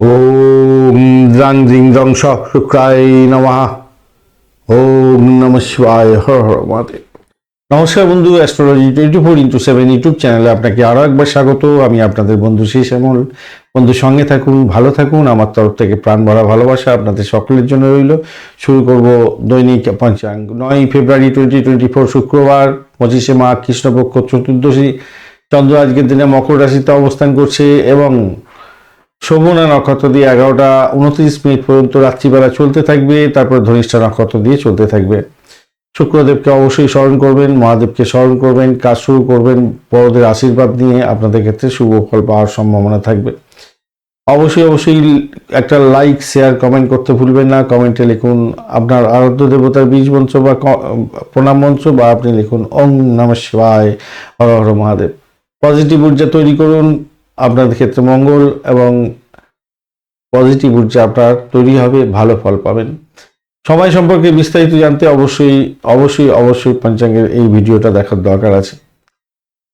ওম দ্রাং দ্রং স শুক্রায় নমঃ। ওম নম শিবায়, হর হর নমস্কার বন্ধু astrology twenty four into seven YouTube চ্যানেলে আপনাকে আরও একবার স্বাগত। আমি আপনাদের বন্ধু শেষ এমল বন্ধু, সঙ্গে থাকুন, ভালো থাকুন। আমার তরফ থেকে প্রাণ ভরা ভালোবাসা আপনাদের সকলের জন্য রইল। শুরু করব দৈনিক পঞ্চাঙ্গ নয় ফেব্রুয়ারি টোয়েন্টি টোয়েন্টি ফোর শুক্রবার, পঁচিশে মাঘ কৃষ্ণপক্ষ চতুর্দশী। চন্দ্র আজকের দিনে মকর রাশিতে অবস্থান করছে এবং শোভনা নক্ষত্র দিয়ে এগারোটা উনত্রিশ মিনিট পর্যন্ত রাত্রিবেলা চলতে থাকবে, তারপর ধনিষ্ঠা নক্ষত্র দিয়ে চলতে থাকবে। শুক্রদেবকে অবশ্যই স্মরণ করবেন, মহাদেবকে স্মরণ করবেন, কাজ শুরু করবেন, বড়দের আশীর্বাদ নিয়ে আপনাদের ক্ষেত্রে শুভ ফল পাওয়ার সম্ভাবনা থাকবে। অবশ্যই অবশ্যই একটা লাইক শেয়ার কমেন্ট করতে ভুলবেন না। কমেন্টে লিখুন আপনার আরাধ্য দেবতার বীজ মন্ত্র বা প্রণাম মন্ত্র বা আপনি লিখুন, ওম নম শিবায়, হর হর মহাদেব। পজিটিভ ঊর্জা তৈরি করুন। আপনাদের ক্ষেত্রে মঙ্গল এবং পজিটিভ ঊর্জা আপনার তৈরি হবে, ভালো ফল পাবেন। সময় সম্পর্কে বিস্তারিত জানতে অবশ্যই অবশ্যই অবশ্যই পঞ্চাঙ্গের এই ভিডিওটা দেখার দরকার আছে।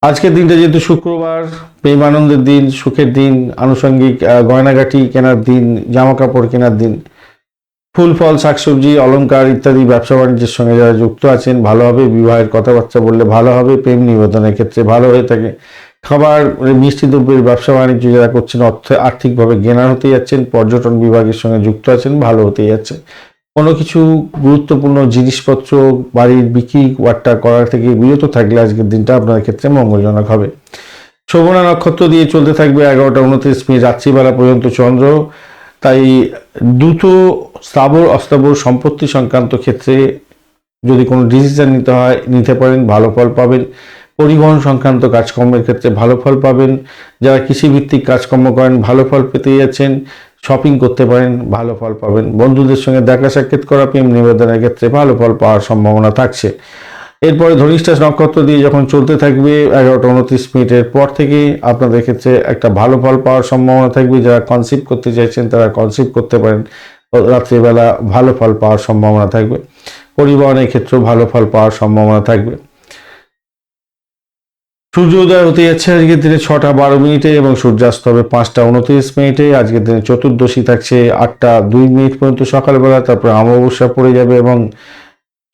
আজকের দিনটা যেহেতু শুক্রবার, প্রেম আনন্দের দিন, সুখের দিন, আনুষঙ্গিক গয়নাগাটি কেনার দিন জামা কাপড় কেনার দিন, ফুল, ফল, শাকসবজি, অলংকার ইত্যাদি ব্যবসা বাণিজ্যের সঙ্গে যারা যুক্ত আছেন, ভালো হবে, বিবাহের কথাবার্তা বললে ভালো হবে, প্রেম নিবেদনের ক্ষেত্রে ভালো হয়ে থাকে। খাবার মিষ্টি দ্রব্যের ব্যবসা বাণিজ্য যারা করছেন, অর্থ আর্থিকভাবে জ্ঞান হতে যাচ্ছেন, পর্যটন বিভাগের সঙ্গে যুক্ত আছেন, ভালো হতে যাচ্ছে। কোনো কিছু গুরুত্বপূর্ণ জিনিসপত্র, বাড়ির বিক্রি বাট্টা করার থেকে বিরত থাকলে আজকের দিনটা আপনার ক্ষেত্রে মঙ্গলজনক হবে। শোভনা নক্ষত্র দিয়ে চলতে থাকবে এগারোটা উনত্রিশ মিনিট রাত্রিবেলা পর্যন্ত চন্দ্র। তাই দ্রুত স্থাবর, অস্থাবর সম্পত্তি সংক্রান্ত ক্ষেত্রে যদি কোনো ডিসিশন নিতে হয়, নিতে পারেন, ভালো ফল পাবেন। পরিবহন সংক্রান্ত কাজকর্মের ক্ষেত্রে ভালো ফল পাবেন। যারা কৃষিভিত্তিক কাজকর্ম করেন, ভালো ফল পেতে যাচ্ছেন শপিং করতে পারেন, ভালো ফল পাবেন। বন্ধুদের সঙ্গে দেখা সাক্ষাৎ করা প্রেম নিবেদনের ক্ষেত্রে ভালো ফল পাওয়ার সম্ভাবনা থাকছে। এরপরে ধনিষ্ঠা নক্ষত্র দিয়ে যখন চলতে থাকবে, এগারোটা উনত্রিশ মিনিটের পর থেকে আপনাদের ক্ষেত্রে একটা ভালো ফল পাওয়ার সম্ভাবনা থাকবে। যারা কনসিভ করতে চাইছেন, তারা কনসিভ করতে পারেন। রাত্রিবেলা ভালো ফল পাওয়ার সম্ভাবনা থাকবে। পরিবহনের ক্ষেত্রেও ভালো ফল পাওয়ার সম্ভাবনা থাকবে। সূর্যোদয় হতে যাচ্ছে আজকের দিনে ছটা বারো মিনিটে এবং সূর্যাস্ত হবে পাঁচটা উনত্রিশ মিনিটে। আজকের দিনে চতুর্দশী থাকছে আটটা দুই মিনিট পর্যন্ত সকালবেলা, তারপরে অমাবস্যা পড়ে যাবে এবং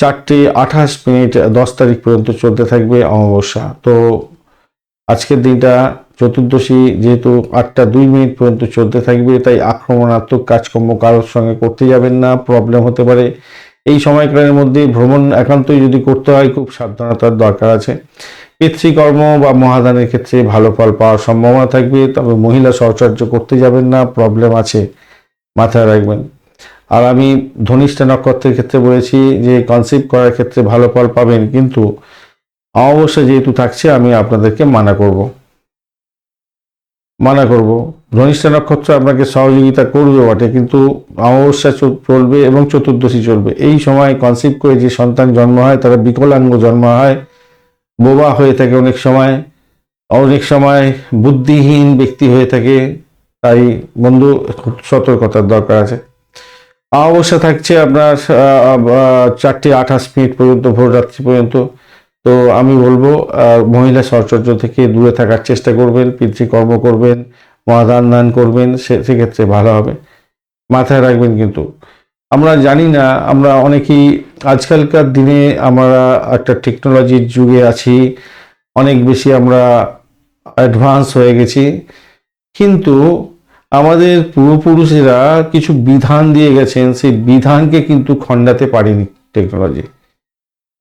চারটে আঠাশ মিনিট দশ তারিখ পর্যন্ত চলতে থাকবে অমাবস্যা। তো আজকের দিনটা চতুর্দশী যেহেতু আটটা দুই মিনিট পর্যন্ত চলতে থাকবে, তাই আক্রমণাত্মক কাজকর্ম কারোর সঙ্গে করতে যাবেন না, প্রবলেম হতে পারে। এই সময়কালের মধ্যে ভ্রমণ একান্তই যদি করতে হয়, খুব সাবধানতার দরকার আছে। পিতৃকর্ম বা মহাদানের ক্ষেত্রে ভালো ফল পাওয়ার সম্ভাবনা থাকবে, তবে মহিলা সহচর্য করতে যাবেন না প্রবলেম আছে, মাথায় রাখবেন। আর আমি ধনিষ্ঠা নক্ষত্রের ক্ষেত্রে বলেছি যে কনসিভ করার ক্ষেত্রে ভালো ফল পাবেন, কিন্তু অমাবস্যা যেহেতু থাকছে, আমি আপনাদেরকে মানা করব। মানা করব। ধনিষ্ঠা নক্ষত্র আপনাকে সহযোগিতা করবে বটে, কিন্তু অমাবস্যা চলবে এবং চতুর্দশী চলবে। এই সময় কনসিভ করে যে সন্তান জন্ম হয়, তারা বিকলাঙ্গ জন্ম হয় বোবা হয়ে থাকে অনেক সময় অনেক সময় বুদ্ধিহীন ব্যক্তি হয়ে থাকে, তাই বন্ধু সতর্কতার দরকার আছে। অমাবস্যা থাকছে আপনার চারটে আঠাশ মিনিট পর্যন্ত, ভোর রাত্রি পর্যন্ত। তো আমি বলব মহিলা সহচর্য থেকে দূরে থাকার চেষ্টা করবেন, পিতৃকর্ম করবেন মহাদান দান করবেন, সে- সেক্ষেত্রে ভালো হবে। মাথায় রাখবেন কিন্তু। আমরা জানি না, আমরা অনেকেই আজকালকার দিনে আমরা একটা টেকনোলজির যুগে আছি, অনেক বেশি আমরা অ্যাডভান্স হয়ে গেছি। কিন্তু আমাদের পূর্বপুরুষেরা কিছু বিধান দিয়ে গেছেন, সেই বিধানকে কিন্তু খণ্ডাতে পারেনি টেকনোলজি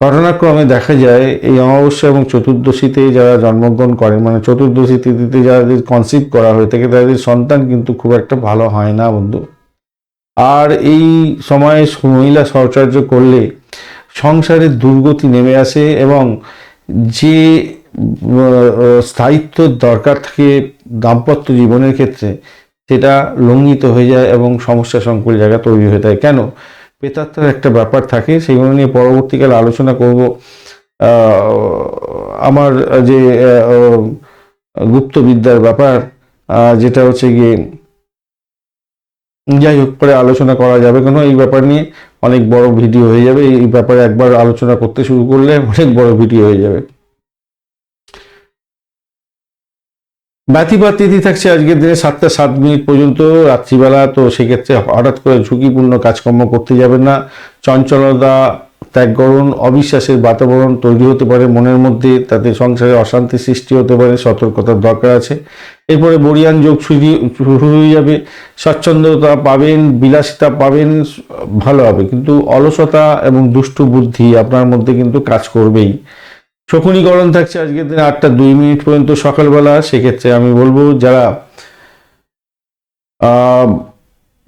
ঘটনাক্রমে দেখা যায়, এই অমাবস্যা এবং চতুর্দশীতে যারা জন্মগ্রহণ করেন মানে চতুর্দশী তিথিতে যাদের কনসিভ করা হয়ে থাকে, তাদের সন্তান কিন্তু খুব একটা ভালো হয় না বন্ধু। আর এই সময়ে মহিলা সহচর্য করলে সংসারের দুর্গতি নেমে আসে এবং যে স্থায়িত্ব দরকার থাকে দাম্পত্য জীবনের ক্ষেত্রে, সেটা লঙ্ঘিত হয়ে যায় এবং সমস্যা সংকুল জায়গা তৈরি হয়ে যায়। কেন? প্রেতাত্মার একটা ব্যাপার থাকে, সেগুলো নিয়ে পরবর্তীকালে আলোচনা করব। আমার যে গুপ্তবিদ্যার ব্যাপার যেটা হচ্ছে গিয়ে যাই হোক পরে আলোচনা করা যাবে কেন? এই ব্যাপার নিয়ে অনেক বড় ভিডিও হয়ে যাবে। এই ব্যাপারে একবার আলোচনা করতে শুরু করলে অনেক বড় ভিডিও হয়ে যাবে। ব্যতিপাত তিথি থাকছে আজকের দিনে সাতটা সাত মিনিট পর্যন্ত রাত্রিবেলা, তো সেক্ষেত্রে হঠাৎ করে ঝুঁকিপূর্ণ কাজকর্ম করতে যাবেন না। চঞ্চলতা ত্যাগ করুন, অবিশ্বাসের বাতাবরণ তৈরি হতে পারে, মনের মধ্যে তাতে সংসারে অশান্তি সৃষ্টি হতে পারে, সতর্কতার দরকার আছে। এরপরে বরিয়ান যোগ শুরু- হয়ে যাবে। স্বচ্ছন্দতা পাবেন, বিলাসিতা পাবেন, ভালো হবে। কিন্তু অলসতা এবং দুষ্টু বুদ্ধি আপনার মধ্যে কিন্তু কাজ করবেই। শকুনিকরণ থাকছে আজকের দিনে আটটা দুই মিনিট পর্যন্ত সকালবেলা। সেক্ষেত্রে আমি বলব যারা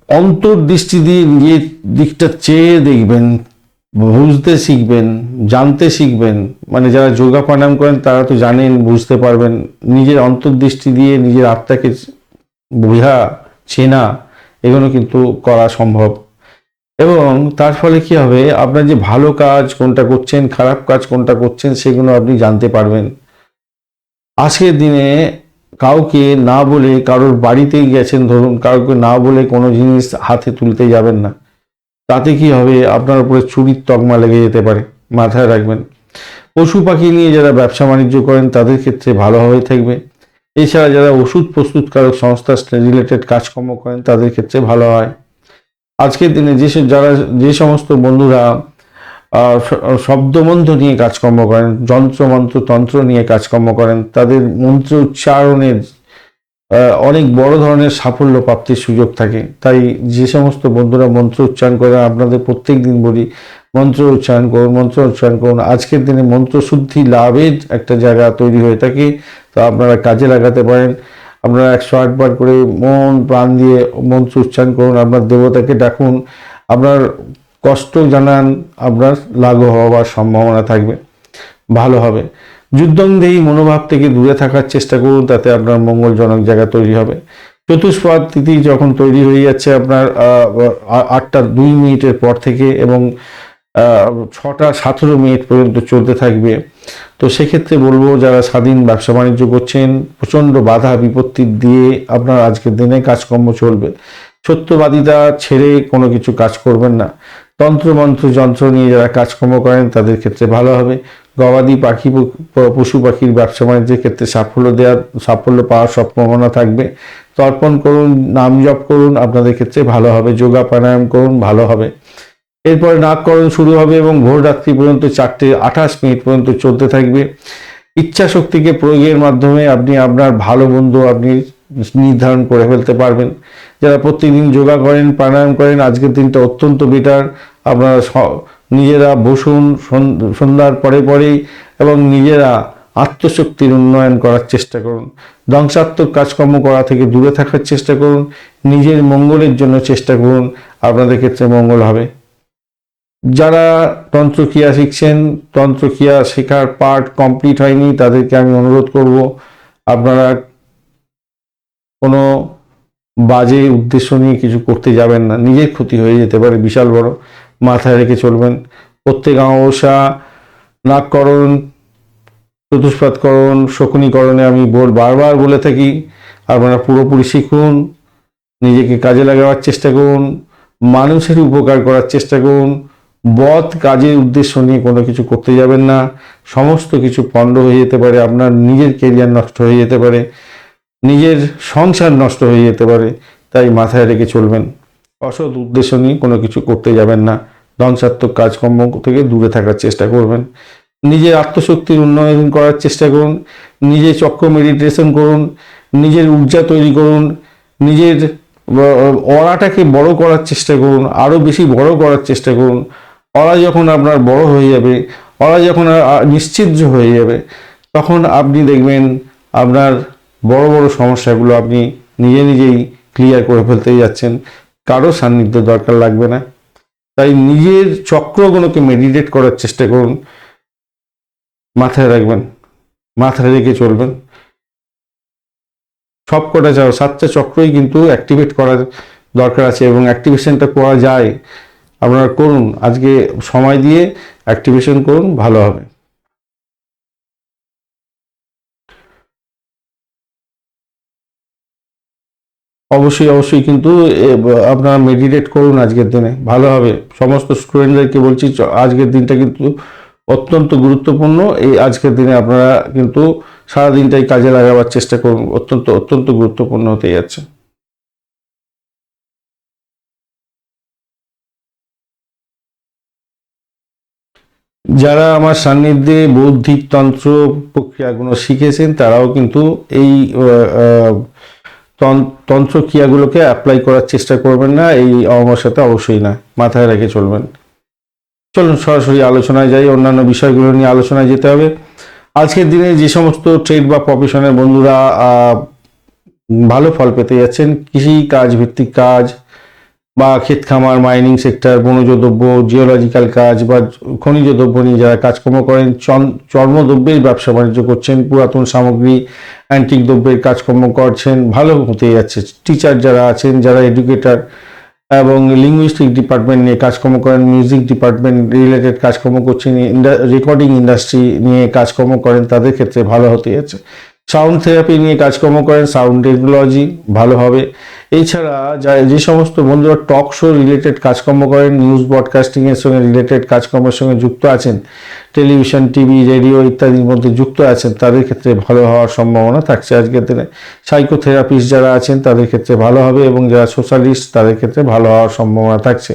অন্তর্দৃষ্টি দিয়ে নিজের দিকটা চেয়ে দেখবেন বুঝতে শিখবেন, জানতে শিখবেন। মানে যারা যোগা প্রাণায়াম করেন, তারা তো জানেন, বুঝতে পারবেন। নিজের অন্তর্দৃষ্টি দিয়ে নিজের আত্মাকে বোঝা, চেনা, এগুলো কিন্তু করা সম্ভব। এবং তার ফলে কি হবে? আপনার যে ভালো কাজ কোনটা করছেন, খারাপ কাজ কোনটা করছেন, সেগুলো আপনি জানতে পারবেন। আজকের দিনে কাউকে না বলে কারোর বাড়িতেই গেছেন, ধরুন, কাউকে না বলে কোনো জিনিস হাতে তুলতে যাবেন না। তাতে কি হবে? আপনার উপরে চুরির তকমা লেগে যেতে পারে। মাথায় রাখবেন। পশু পাখি নিয়ে যারা ব্যবসা বাণিজ্য করেন, তাদের ক্ষেত্রে ভালোভাবে থাকবে। এছাড়া যারা ওষুধ প্রস্তুতকারক সংস্থা রিলেটেড কাজকর্ম করেন, তাদের ক্ষেত্রে ভালো হয়। আজকের দিনে যে যারা, যে সমস্ত বন্ধুরা শব্দমন্ত্র নিয়ে কাজকর্ম করেন যন্ত্র মন্ত্র তন্ত্র নিয়ে কাজকর্ম করেন, তাদের মন্ত্র উচ্চারণের অনেক বড় ধরনের সাফল্য প্রাপ্তির সুযোগ থাকে। তাই যে সমস্ত বন্ধুরা মন্ত্র উচ্চারণ করেন আপনাদের প্রত্যেক দিন বলি, মন্ত্র উচ্চারণ করুন, মন্ত্র উচ্চারণ করুন। আজকের দিনে মন্ত্র শুদ্ধি লাভের একটা জায়গা তৈরি হয়ে থাকে। তো আপনারা কাজে লাগাতে পারেন। আপনারা একশো আটবার করে মন, প্রাণ দিয়ে মন্ত্র উচ্চারণ করুন, আপনার দেবতাকে ডাকুন। আপনার কষ্ট জানান, আপনার লাঘব হওয়ার সম্ভাবনা থাকবে। ভালো হবে। যুদ্ধংদেহী মনোভাব থেকে দূরে থাকার চেষ্টা করুন, তাতে আপনার মঙ্গলজনক জায়গা তৈরি হবে। চতুষ্পাদ তিথি যখন তৈরি হয়ে যাচ্ছে আপনার আটটা দুই মিনিটের পর থেকে এবং ছটা সতেরো মিনিট পর্যন্ত চলতে থাকবে। তো সেক্ষেত্রে বলব, যারা স্বাধীন ব্যবসা বাণিজ্য করছেন, প্রচণ্ড বাধা বিপত্তি দিয়ে আপনার আজকের দিনে কাজকর্ম চলবে। সত্যবাদিতা ছেড়ে কোনো কিছু কাজ করবেন না। তন্ত্রমন্ত্র যন্ত্র নিয়ে যারা কাজকর্ম করেন, তাদের ক্ষেত্রে ভালো হবে। গবাদি পাখি পশু পাখির ব্যবসা বাণিজ্যের ক্ষেত্রে সাফল্য দেওয়ার সাফল্য পাওয়ার সম্ভাবনা থাকবে। তর্পণ করুন, নাম জপ করুন, আপনাদের ক্ষেত্রে ভালো হবে। যোগা প্রাণায়াম করুন, ভালো হবে। এরপরে নাককরণ শুরু হবে এবং ভোর রাত্রি পর্যন্ত চারটে আঠাশ মিনিট পর্যন্ত চলতে থাকবে। ইচ্ছা শক্তিকে প্রয়োগের মাধ্যমে আপনি আপনার ভালো বন্ধু আপনি নির্ধারণ করে ফেলতে পারবেন। যারা প্রতিদিন যোগা করেন, প্রাণায়াম করেন, আজকের দিনটা অত্যন্ত বেটার আপনারা নিজেরা বসুন, সন- সন্ধ্যার পরে পরেই এবং নিজেরা আত্মশক্তির উন্নয়ন করার চেষ্টা করুন। ধ্বংসাত্মক কাজকর্ম করা থেকে দূরে থাকার চেষ্টা করুন। নিজের মঙ্গলের জন্য চেষ্টা করুন। আপনাদের ক্ষেত্রে মঙ্গল হবে। যারা তন্ত্রক্রিয়া শিখছেন, তন্ত্রক্রিয়া শেখার পার্ট কমপ্লিট হয়নি, তাদেরকে আমি অনুরোধ করব, আপনারা কোনো বাজে উদ্দেশ্য নিয়ে কিছু করতে যাবেন না। নিজের ক্ষতি হয়ে যেতে পারে, বিশাল বড়। মাথায় রেখে চলবেন। প্রত্যেক অমাবস্যা নাককরণ চতুষ্পাতকরণ শকুনিকরণে আমি বল বারবার বলে থাকি আপনারা পুরোপুরি শিখুন, নিজেকে কাজে লাগাবার চেষ্টা করুন, মানুষের উপকার করার চেষ্টা করুন, বধ কাজের উদ্দেশ্য নিয়ে কোনো কিছু করতে যাবেন না, সমস্ত কিছু পণ্ড হয়ে যেতে পারে, আপনার নিজের কেরিয়ার নষ্ট হয়ে যেতে পারে, নিজের সংসার নষ্ট হয়ে যেতে পারে, তাই মাথায় রেখে চলবেন। অসৎ উদ্দেশ্য নিয়ে কোনো কিছু করতে যাবেন না। ধ্বংসাত্মক কাজকর্ম থেকে দূরে থাকার চেষ্টা করবেন। নিজের আত্মশক্তির উন্নয়ন করার চেষ্টা করুন। নিজে চক্র মেডিটেশন করুন। নিজের ঊর্জা তৈরি করুন। নিজের অরাটাকে বড় করার চেষ্টা করুন। আরও বেশি বড় করার চেষ্টা করুন। অরা যখন আপনার বড় হয়ে যাবে, অরা যখন আ- হয়ে যাবে, তখন আপনি দেখবেন আপনার বড় বড় সমস্যাগুলো আপনি নিজে নিজেই ক্লিয়ার করে ফেলতে যাচ্ছেন। কারও সান্নিধ্য দরকার লাগবে না। তাই নিজের চক্রগুলোকে মেডিটেট করার চেষ্টা করুন। মাথায় রাখবেন, মাথায় রেখে চলবেন। সব কটা যাও সাতটা চক্রই কিন্তু অ্যাক্টিভেট করার দরকার আছে এবং অ্যাক্টিভেশনটা করা যায়। আপনারা করুন, আজকে সময় দিয়ে অ্যাক্টিভেশন করুন, ভালো হবে। অবশ্যই অবশ্যই কিন্তু আপনারা মেডিটেট করুন আজকের দিনে। ভালো হবে। সমস্ত স্টুডেন্টদেরকে বলছি আজকের দিনটা কিন্তু অত্যন্ত গুরুত্বপূর্ণ। এই আজকের দিনে আপনারা কিন্তু সারাদিনটাই কাজে লাগাবার চেষ্টা করুন। অত্যন্ত অত্যন্ত গুরুত্বপূর্ণ হতে যাচ্ছে। যারা আমার সান্নিধ্যে বৌদ্ধিক তন্ত্র প্রক্রিয়াগুলো শিখেছেন, তারাও কিন্তু এই তন্ত্র ক্রিয়াগুলোকে অ্যাপ্লাই করার চেষ্টা করবেন না, এই অমাবস্যাতে অবশ্যই না, মাথায় রেখে চলবেন। চলুন সরাসরি আলোচনায় যাই, অন্যান্য বিষয়গুলো নিয়ে আলোচনায় যেতে হবে। আজকের দিনে যে সমস্ত ট্রেড বা প্রফেশনের বন্ধুরা ভালো ফল পেতে যাচ্ছেন কৃষি কাজ ভিত্তিক কাজ বা ক্ষেত খামার মাইনিং সেক্টর বনজ দ্রব্য জিওলজিক্যাল কাজ বা খনিজ দ্রব্য নিয়ে যারা কাজকর্ম করেন চর্মদ্রব্যের ব্যবসা বাণিজ্য করছেন, পুরাতন সামগ্রী অ্যান্টিক দ্রব্যের কাজকর্ম করছেন, ভালো হতে যাচ্ছে। টিচার যারা আছেন, যারা এডুকেটর এবং লিঙ্গুইস্টিক ডিপার্টমেন্ট নিয়ে কাজকর্ম করেন মিউজিক ডিপার্টমেন্ট রিলেটেড কাজকর্ম করছেন রেকর্ডিং ইন্ডাস্ট্রি নিয়ে কাজকর্ম করেন, তাদের ক্ষেত্রে ভালো হতে যাচ্ছে। সাউন্ড থেরাপি নিয়ে কাজকর্ম করেন সাউন্ড টেকনোলজি ভালো হবে। এছাড়া যা সমস্ত বন্ধুরা টক শো রিলেটেড কাজকর্ম করেন নিউজ ব্রডকাস্টিং এর সঙ্গে রিলেটেড কাজকর্মের সঙ্গে যুক্ত আছেন টেলিভিশন টিভি রেডিও ইত্যাদির মধ্যে যুক্ত আছেন, তাদের ক্ষেত্রে ভালো হওয়ার সম্ভাবনা থাকছে আজকের দিনে। সাইকোথেরাপিস্ট যারা আছেন, তাদের ক্ষেত্রে ভালো হবে এবং যারা সোশ্যালিস্ট তাদের ক্ষেত্রে ভালো হওয়ার সম্ভাবনা থাকছে।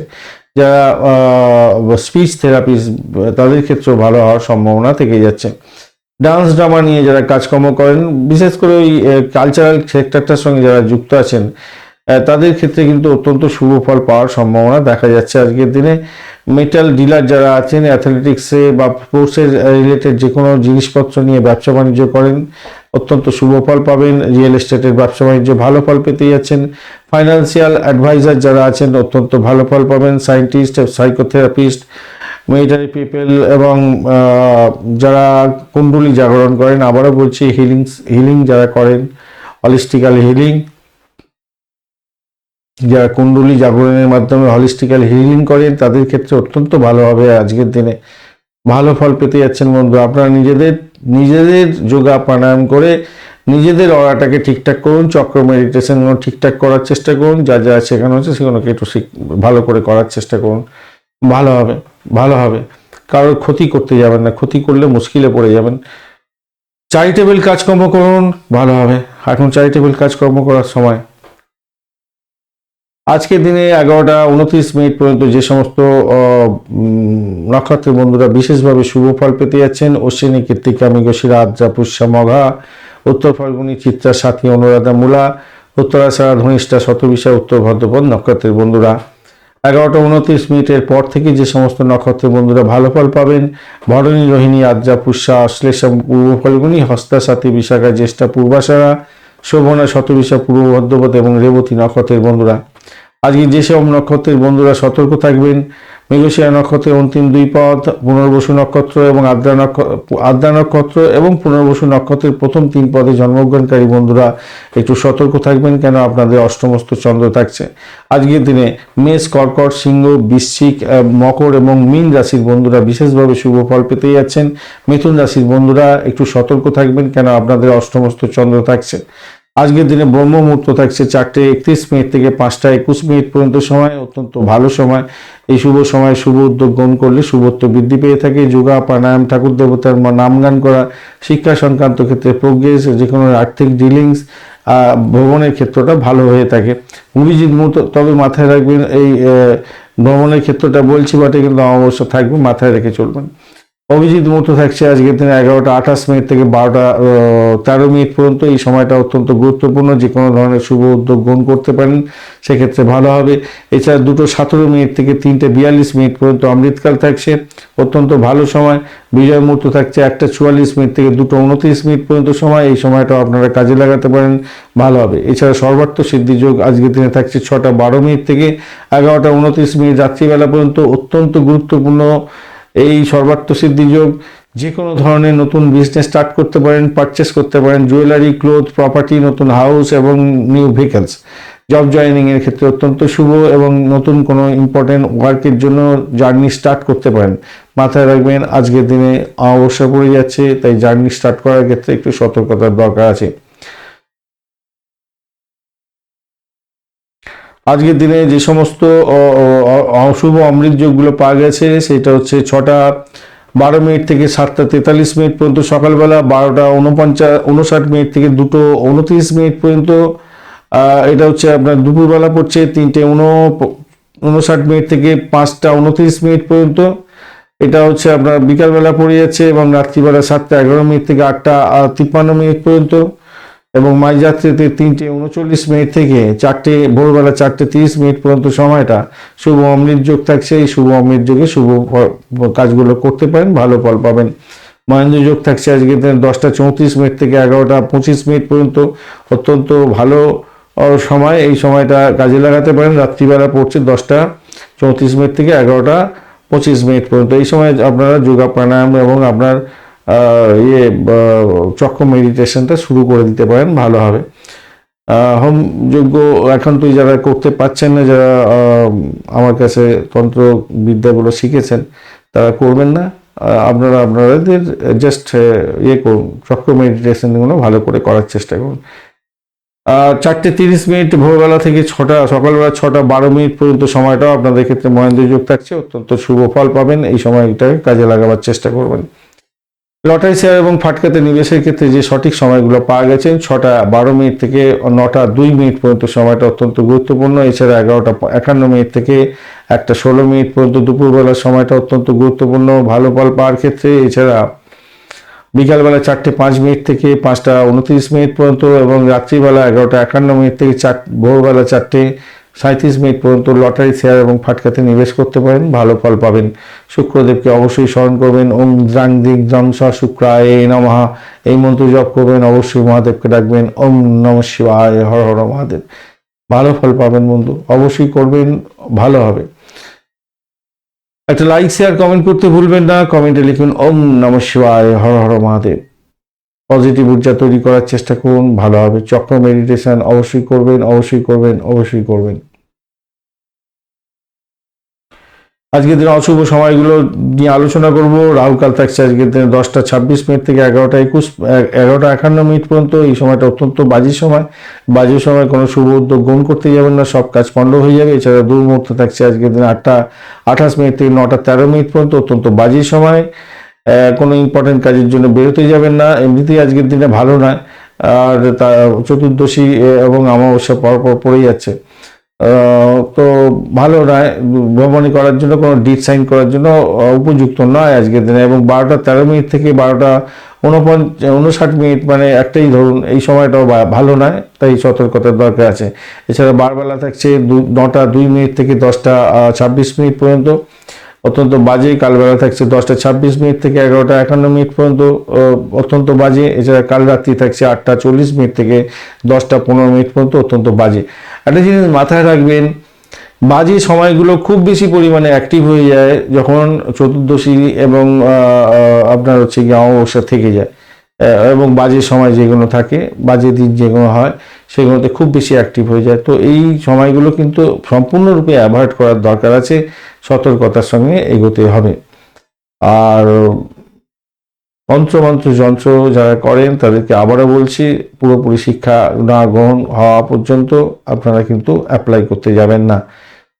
যারা স্পিচ থেরাপিস্ট তাদের ক্ষেত্রেও ভালো হওয়ার সম্ভাবনা থেকে যাচ্ছে। ডান্স ড্রামা নিয়ে যারা কাজকর্ম করেন, বিশেষ করে ওই কালচারাল সেক্টরটার সঙ্গে যারা যুক্ত আছেন তাদের ক্ষেত্রে কিন্তু অত্যন্ত শুভ ফল পাওয়ার সম্ভাবনা দেখা যাচ্ছে আজকের দিনে। মেটাল ডিলার যারা আছেন অ্যাথলেটিক্সে বা স্পোর্টসের রিলেটেড যে কোনো জিনিসপত্র নিয়ে ব্যবসা বাণিজ্য করেন, অত্যন্ত শুভ ফল পাবেন। রিয়েল এস্টেটের ব্যবসা বাণিজ্য ভালো ফল পেতে যাচ্ছেন। ফাইন্যান্সিয়াল অ্যাডভাইজার যারা আছেন, অত্যন্ত ভালো ফল পাবেন। সায়েন্টিস্ট সাইকোথেরাপিস্ট মিলিটারি পিপল এবং যারা কুণ্ডলী জাগরণ করেন, আবারও বলছি হিলিং হিলিং যারা করেন হলিস্টিক্যাল হিলিং যারা কুণ্ডলী জাগরণের মাধ্যমে হলিস্টিক্যাল হিলিং করেন, তাদের ক্ষেত্রে অত্যন্ত ভালো হবে আজকের দিনে। ভালো ফল পেতে যাচ্ছেন বন্ধু, আপনারা নিজেদের নিজেদের যোগা প্রাণায়াম করে নিজেদের অরাটাকে ঠিকঠাক করুন, চক্র মেডিটেশনগুলো ঠিকঠাক করার চেষ্টা করুন, যা যা শেখানো হচ্ছে সেগুলোকে একটু ভালো করে করার চেষ্টা করুন। ভালো হবে ভালো হবে। কারোর ক্ষতি করতে যাবেন না, ক্ষতি করলে মুশকিলে পড়ে যাবেন। চ্যারিটেবল কাজকর্ম করুন, ভালো হবে। এখন চ্যারিটেবল কাজকর্ম করার সময়। আজকের দিনে এগারোটা উনত্রিশ মিনিট পর্যন্ত যে সমস্ত নক্ষত্রের বন্ধুরা বিশেষভাবে শুভ ফল পেতে যাচ্ছেন, অশ্বিনী, কৃত্তিকা, মৃগশিরা, আদ্রা, পুষ্যা, মঘা, উত্তর ফাল্গুনী, চিত্রা, সাথী, অনুরাধা, মূলা উত্তরাষাঢ়া ধনিষ্ঠা, শতবিশা, উত্তর ভদ্রপদ নক্ষত্রের বন্ধুরা। এগারোটা উনত্রিশ মিনিটের পর থেকে যে সমস্ত নক্ষত্রের বন্ধুরা ভালো ফল পাবেন, ভরণী রোহিণী আদ্রা পুষা অশ্লেষা পূর্ব ফলগুনি হস্তা সাথী বিশাখা, জ্যেষ্ঠা, পূর্বাশারা, শোভনা, শতবিশা, পূর্ব ভদ্রপথ এবং রেবতী নক্ষত্রের বন্ধুরা। আজকে যেসব নক্ষত্রের বন্ধুরা সতর্ক থাকবেন মৃগশিরা নক্ষত্রের অন্তিম দুই পদ পুনর্বসু নক্ষত্র এবং আদ্রা নক্ষত্র আদ্রা নক্ষত্র এবং পুনর্বসু নক্ষত্রের প্রথম তিন পদে জন্মগ্রহণকারী বন্ধুরা একটু সতর্ক থাকবেন কেন? আপনাদের অষ্টমস্ত চন্দ্র থাকছে। আজকের দিনে মেষ কর্কট সিংহ বৃশ্চিক আহ, মকর এবং মীন রাশির বন্ধুরা বিশেষভাবে শুভ ফল পেতে যাচ্ছেন। মিথুন রাশির বন্ধুরা একটু সতর্ক থাকবেন কেন? আপনাদের অষ্টমস্ত চন্দ্র থাকছে। আজকের দিনে ব্রহ্ম মুহূর্ত থাকছে চারটে একত্রিশ মিনিট থেকে পাঁচটা একুশ মিনিট পর্যন্ত সময়, অত্যন্ত ভালো সময়। এই শুভ সময় শুভ উদ্যোগ গ্রহণ করলে শুভত্ব বৃদ্ধি পেয়ে থাকে। যোগা, প্রাণায়াম, ঠাকুর দেবতার মা- নাম গান করা, শিক্ষা সংক্রান্ত ক্ষেত্রে প্রোগ্রেস যে কোনো আর্থিক ডিলিংস ভ্রমণের ক্ষেত্রটা ভালো হয়ে থাকে। অভিজিৎ মুহূর্ত তবে মাথায় রাখবেন, এই ভ্রমণের ক্ষেত্রটা বলছি বটে, কিন্তু অবশ্য থাকবে মাথায় রেখে চলবেন। অভিজিৎ মুহূর্ত থাকছে আজকের দিনে এগারোটা আঠাশ মিনিট থেকে বারোটা তেরো মিনিট পর্যন্ত। এই সময়টা অত্যন্ত গুরুত্বপূর্ণ, যে কোনো ধরনের শুভ উদ্যোগ গ্রহণ করতে পারেন, সেক্ষেত্রে ভালো হবে। এছাড়া দুটো সতেরো মিনিট থেকে তিনটে বিয়াল্লিশ মিনিট পর্যন্ত অমৃতকাল থাকছে, অত্যন্ত ভালো সময়। বিজয় মুহূর্ত থাকছে একটা চুয়াল্লিশ মিনিট থেকে দুটো উনত্রিশ মিনিট পর্যন্ত সময়। এই সময়টা আপনারা কাজে লাগাতে পারেন, ভালো হবে। এছাড়া সর্বার্থ সিদ্ধি যোগ আজকের দিনে থাকছে ছটা বারো মিনিট থেকে এগারোটা উনত্রিশ মিনিট রাত্রিবেলা পর্যন্ত অত্যন্ত গুরুত্বপূর্ণ। এই সর্বার্থ সিদ্ধি যোগ যে কোনো ধরনের নতুন বিজনেস স্টার্ট করতে পারেন পারচেস করতে পারেন জুয়েলারি ক্লোথ প্রপার্টি নতুন হাউস এবং নিউ ভেহিকলস জব জয়েনিং এর ক্ষেত্রে অত্যন্ত শুভ এবং নতুন কোনো ইম্পর্টেন্ট ওয়ার্কের জন্য জার্নি স্টার্ট করতে পারেন। মাথায় রাখবেন, আজকের দিনে অমাবস্যা পড়ে যাচ্ছে, তাই জার্নি স্টার্ট করার ক্ষেত্রে একটু সতর্কতার দরকার আছে। আজকের দিনে যে সমস্ত অশুভ অমৃত যোগগুলো পাওয়া গেছে, সেটা হচ্ছে ছটা, বারো মিনিট থেকে সাতটা তেতাল্লিশ মিনিট পর্যন্ত সকালবেলা, বারোটা উনপঞ্চাশ উনষাট মিনিট থেকে দুটো উনত্রিশ মিনিট পর্যন্ত এটা হচ্ছে আপনার দুপুরবেলা পড়ছে তিনটে উন, উনষাট মিনিট থেকে পাঁচটা উনত্রিশ মিনিট পর্যন্ত। এটা হচ্ছে আপনার বিকালবেলা পড়ে যাচ্ছে এবং রাত্রিবেলা সাতটা এগারো মিনিট থেকে আটটা তিপ্পান্ন মিনিট পর্যন্ত। এবং মাঝরাত্রিতে তিনটে উনচল্লিশ মিনিট থেকে চারটে, ভোরবেলা চারটে তিরিশ মিনিট পর্যন্ত সময়টা শুভ অমৃত যোগ থাকছে। এই শুভ অমৃত যোগে শুভ কাজগুলো করতে পারেন, ভালো ফল পাবেন। মহেন্দ্র যোগ থাকছে আজকে দশটা চৌত্রিশ মিনিট থেকে এগারোটা পঁচিশ মিনিট পর্যন্ত। অত্যন্ত ভালো সময়। এই সময়টা কাজে লাগাতে পারেন। রাত্রিবেলা পড়ছে দশটা চৌত্রিশ মিনিট থেকে এগারোটা পঁচিশ মিনিট পর্যন্ত। এই সময় আপনারা যোগা প্রাণায়াম এবং আপনার ইয়ে চক্র মেডিটেশনটা শুরু করে দিতে পারেন, ভালো হবে। হোম যোগ্য এখন তুই যারা করতে পারছেন না, যারা আমার কাছে তন্ত্র বিদ্যাগুলো শিখেছেন, তারা করবেন না। আপনারা আপনাদের জাস্ট ইয়ে করুন, চক্র মেডিটেশনগুলো ভালো করে করার চেষ্টা করুন। চারটে তিরিশ মিনিট ভোরবেলা থেকে ছটা, সকালবেলা ছটা বারো মিনিট পর্যন্ত সময়টাও আপনাদের ক্ষেত্রে মহেন্দ্র যোগ থাকছে, অত্যন্ত শুভ ফল পাবেন, এই সময়টাকে কাজে লাগাবার চেষ্টা করবেন। লটারি শেয়ার এবং ফাটকাতে নিবেশের ক্ষেত্রে যে সঠিক সময়গুলো পাওয়া গেছে, ছটা বারো মিনিট থেকে নটা দুই মিনিট পর্যন্ত সময়টা অত্যন্ত গুরুত্বপূর্ণ। এছাড়া এগারোটা একান্ন মিনিট থেকে একটা ষোলো মিনিট পর্যন্ত দুপুরবেলার সময়টা অত্যন্ত গুরুত্বপূর্ণ, ভালো ফল পাওয়ার ক্ষেত্রে। এছাড়া বিকালবেলা চারটে পাঁচ মিনিট থেকে পাঁচটা উনত্রিশ মিনিট পর্যন্ত এবং রাত্রিবেলা এগারোটা একান্ন মিনিট থেকে চার, ভোরবেলা চারটে সাঁত্রিশ মিনিট পর্যন্ত লটারি, শেয়ার এবং ফাটকাতে নিবেশ করতে পারেন। ভালো ফল পাবেন। শুক্রদেবকে অবশ্যই স্মরণ করবেন। ওম দ্রাং দিক দ্রং শুক্রায় নমঃ। এই মন্ত্র জপ করবেন। অবশ্যই মহাদেবকে ডাকবেন। ওম নম শিবায়, হর হর মহাদেব। ভালো ফল পাবেন বন্ধু। অবশ্যই করবেন। ভালো হবে। একটা লাইক শেয়ার কমেন্ট করতে ভুলবেন না। কমেন্টে লিখুন, ওম নম শিবায়, হর হর মহাদেব। পজিটিভ ঊর্জা তৈরি করার চেষ্টা করুন, ভালো হবে। চক্র মেডিটেশন অবশ্যই করবেন অবশ্যই করবেন অবশ্যই করবেন। আজকের দিনে অশুভ সময়গুলো নিয়ে আলোচনা করব। রাহুকাল থাকছে আজকের দিনে দশটা ছাব্বিশ মিনিট থেকে এগারোটা একুশ এগারোটা একান্ন মিনিট পর্যন্ত। এই সময়টা অত্যন্ত বাজে সময়। বাজে সময় কোনো শুভ উদ্যোগ গ্রহণ করতে যাবেন না, সব কাজ পণ্ড হয়ে যাবে। এছাড়া দুর্মুহূর্ত থাকছে আজকের দিনে আটটা আঠাশ মিনিট থেকে নটা তেরো মিনিট পর্যন্ত। অত্যন্ত বাজে সময়। কোনো ইম্পর্টেন্ট কাজের জন্য বেরোতে যাবেন না। এমনিতেই আজকের দিনে ভালো নয়। আর তা চতুর্দশী এবং অমাবস্যা পরপর পড়ে যাচ্ছে। তো ভালো নয়। ভ্রমণই করার জন্য, কোনো ডিট সাইন করার জন্য উপযুক্ত নয় আজকের দিনে। এবং বারোটা তেরো মিনিট থেকে বারোটা উনপঞ্চ উনষাট মিনিট মানে একটাই ধরুন, এই সময়টাও ভালো নয়। তাই সতর্কতার দরকার আছে। এছাড়া বারবেলা থাকছে দু- নটা দুই মিনিট থেকে দশটা ছাব্বিশ মিনিট পর্যন্ত। অত্যন্ত বাজে কালবেলা থাকছে দশটা ছাব্বিশ মিনিট থেকে এগারোটা একান্ন মিনিট পর্যন্ত অত্যন্ত বাজে। এছাড়া কাল রাত্রি থাকছে আটটা চল্লিশ মিনিট থেকে দশটা পনেরো মিনিট পর্যন্ত অত্যন্ত বাজে। একটা জিনিস মাথায় রাখবেন, বাজে সময়গুলো খুব বেশি পরিমাণে অ্যাক্টিভ হয়ে যায় যখন চতুর্দশী এবং আপনার হচ্ছে গিয়ে অমাবস্যা থেকে যায়। এবং বাজে সময় যেগুলো থাকে, বাজে দিন যেগুলো হয়, সেগুলোতে খুব বেশি অ্যাক্টিভ হয়ে যায়। তো এই সময়গুলো কিন্তু সম্পূর্ণরূপে অ্যাভয়েড করার দরকার আছে। সতর্কতার সঙ্গে এগোতে হবে। আর তন্ত্রমন্ত্র যন্ত্র যারা করেন, তাদেরকে আবারও বলছি, পুরোপুরি শিক্ষা না গ্রহণ হওয়া পর্যন্ত আপনারা কিন্তু অ্যাপ্লাই করতে যাবেন না।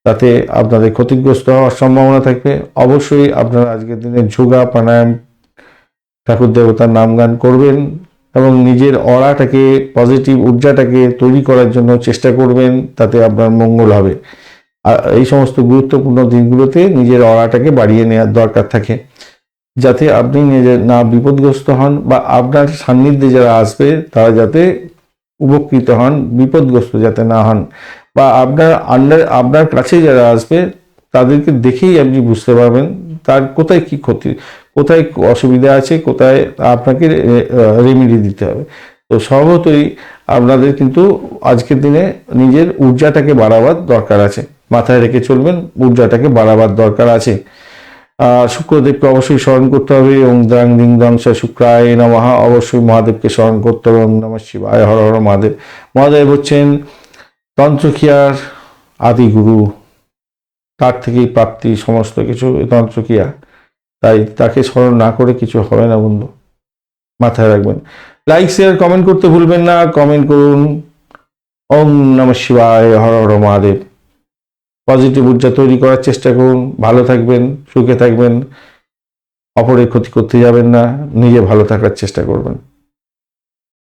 তাতে আপনাদের ক্ষতিগ্রস্ত হওয়ার সম্ভাবনা থাকবে। অবশ্যই আপনারা আজকের দিনে যোগা, প্রাণায়াম, ঠাকুর দেবতার নাম গান করবেন এবং নিজের অড়াটাকে পজিটিভ ঊর্জাটাকে তৈরি করার জন্য চেষ্টা করবেন, তাতে আপনার মঙ্গল হবে। আর এই সমস্ত গুরুত্বপূর্ণ দিনগুলোতে নিজের অড়াটাকে বাড়িয়ে নেওয়ার দরকার থাকে। যাতে আপনি নিজে না বিপদগ্রস্ত হন বা আপনার সান্নিধ্যে যারা আসবে, তারা যাতে উপকৃত হন, বিপদগ্রস্ত যাতে না হন। বা আপনার আন্ডার আপনার কাছে যারা আসবে, তাদেরকে দেখেই আপনি বুঝতে পারবেন তার কোথায় কি ক্ষতি, কোথায় অসুবিধা আছে, কোথায় আপনাকে রেমেডি দিতে হবে। তো স্বভাবতই আপনাদের কিন্তু আজকের দিনে নিজের ঊর্জাটাকে বাড়াবার দরকার আছে। মাথায় রেখে চলবেন, ঊর্জাটাকে বাড়াবার দরকার আছে। শুক্রদেবকে অবশ্যই স্মরণ করতে হবে ওম দ্রাং দিং স শুক্রায় নমঃ। অবশ্যই মহাদেবকে স্মরণ করতে হবে ওম নমঃ শিবায়, হর হর মহাদেব। মহাদেব হচ্ছেন তন্ত্রক্রিয়ার আদি গুরু। তার থেকেই প্রাপ্তি সমস্ত কিছু তন্ত্রক্রিয়া। তাই তাকে স্মরণ না করে কিছু হবে না বন্ধু। মাথায় রাখবেন। লাইক শেয়ার কমেন্ট করতে ভুলবেন না। কমেন্ট করুন। ওম নমঃ শিবায়, হর হর মহাদেব। পজিটিভ ঊর্জা তৈরি করার চেষ্টা করুন, ভালো থাকবেন, সুখে থাকবেন, অপরের ক্ষতি করতে যাবেন না, নিজে ভালো থাকার চেষ্টা করবেন।